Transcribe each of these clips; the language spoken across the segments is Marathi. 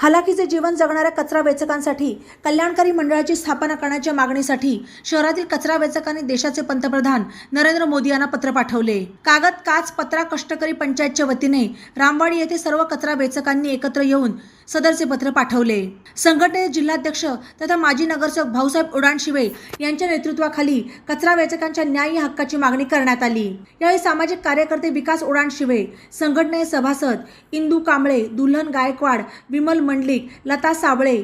हालाकीचे जीवन जगणाऱ्या कचरा वेचकांसाठी कल्याणकारी मंडळाची स्थापना करण्याच्या मागणीसाठी शहरातील कचरा वेचकांनी देशाचे पंतप्रधान नरेंद्र मोदी यांना पत्र पाठवले. कागद काच पत्रा कष्टकरी पंचायतच्या वतीने रामवाडी येथे सर्व कचरा वेचकांनी एकत्र येऊन सदरचे पत्र पाठवले. संघटनेचे जिल्हाध्यक्ष तथा माजी नगरसेवक भाऊसाहेब उडाणशिवे यांच्या नेतृत्वाखाली कचरा वेचकांच्या न्याय्य हक्काची मागणी करण्यात आली. यावेळी सामाजिक कार्यकर्ते विकास उडाणशिवे संघटनेचे सभासद इंदू कांबळे दुल्हन गायकवाड विमल मंडलिक लता साबळे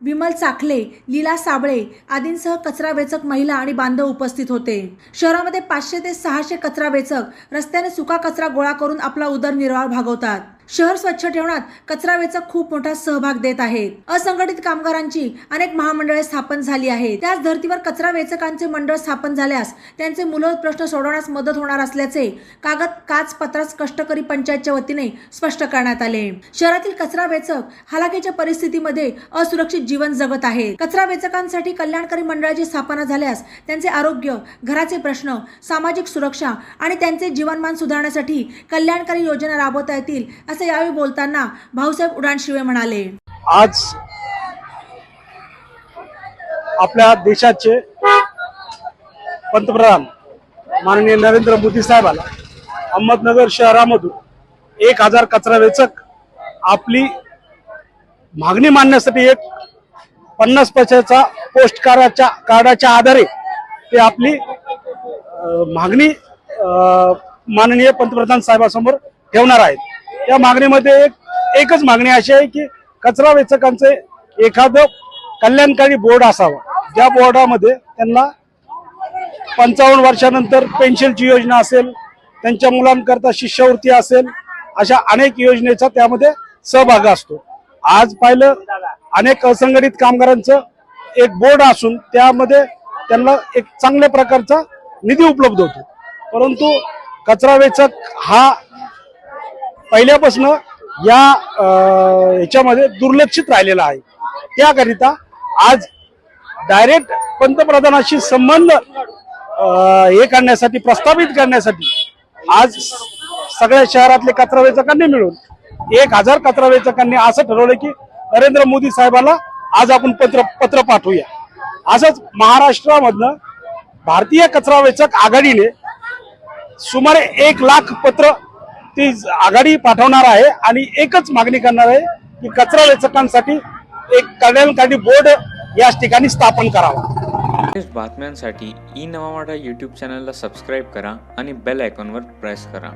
विमल चाखले लीला साबळे आदींसह कचरा वेचक महिला आणि बांधव उपस्थित होते. शहरामध्ये पाचशे ते सहाशे कचरा वेचक रस्त्याने सुका कचरा गोळा करून आपला उदरनिर्वाह भागवतात. शहर स्वच्छ ठेवण्यात कचरा वेचक खूप मोठा सहभाग देत आहेत असंघटित कामगारांची अनेक महामंडळे स्थापन झाली आहेत. त्याच धर्तीवर कचरा वेचकांचे मंडळ स्थापन झाल्यास त्यांचे मूलभूत प्रश्न सोडवण्यास मदत होणार असल्याचे कागद काच पत्रास कष्टकरी पंचायतच्या वतीने स्पष्ट करण्यात आले. शहरातील कचरा वेचक हालाकीच्या परिस्थितीमध्ये असुरक्षित जीवन जगत आहेत. कचरा वेचकांसाठी कल्याणकारी मंडळाची स्थापना झाल्यास त्यांचे आरोग्य घराचे प्रश्न सामाजिक सुरक्षा आणि त्यांचे जीवनमान सुधारण्यासाठी कल्याणकारी योजना राबवता येतील असं यावेळी बोलताना भाऊसाहेब उडाणशिवे म्हणाले. आज आपल्या देशाचे पंतप्रधान माननीय नरेंद्र मोदी साहेबाला अहमदनगर शहरामधून एक हजार कचरा वेचक आपली मागणी मांडण्यासाठी एक पन्नास पैशाचा पोस्ट कार्डाच्या कार्डाच्या आधारे ते आपली मागणी अं, माननीय पंतप्रधान साहेबासमोर ठेवणार आहेत. या मागणीमध्ये एक एकच मागणी अशी आहे की कचरा वेचकांचे एखादं कल्याणकारी बोर्ड असावं. ज्या बोर्डामध्ये त्यांना पंचावन्न वर्षानंतर पेन्शनची योजना असेल त्यांच्या मुलांकरता शिष्यवृत्ती असेल अशा अनेक योजनेचा त्यामध्ये सहभाग असतो. आज पाहिलं अनेक असंघटित कामगारांचं एक बोर्ड असून त्यामध्ये त्यांना एक चांगल्या प्रकारचा निधी उपलब्ध होतो. परंतु कचरा वेचक हा पहिल्यापासून या ह्याच्यामध्ये दुर्लक्षित राहिलेला आहे. त्याकरिता आज डायरेक्ट पंतप्रधानाशी संबंध हे करण्यासाठी प्रस्थापित करण्यासाठी आज सगळ्या शहरातले कचरा वेचकांनी मिळून एक हजार कचरा वेचकांनी असं ठरवलं की नरेंद्र मोदी साहेबाला आज आपण पत्र पत्र पाठवूया. असंच महाराष्ट्रामधनं भारतीय कचरा वेचक आघाडीने सुमारे एक लाख पत्र ती आघाडी पाठवणार आहे आणि एकच मागणी करणार आहे की कचरा वेचकांसाठी एक कल्याणकारी बोर्ड याच ठिकाणी स्थापन करावा. बातम्यांसाठी ई नवा यूट्यूब चॅनलला सबस्क्राईब करा आणि बेल आयकॉनवर प्रेस करा.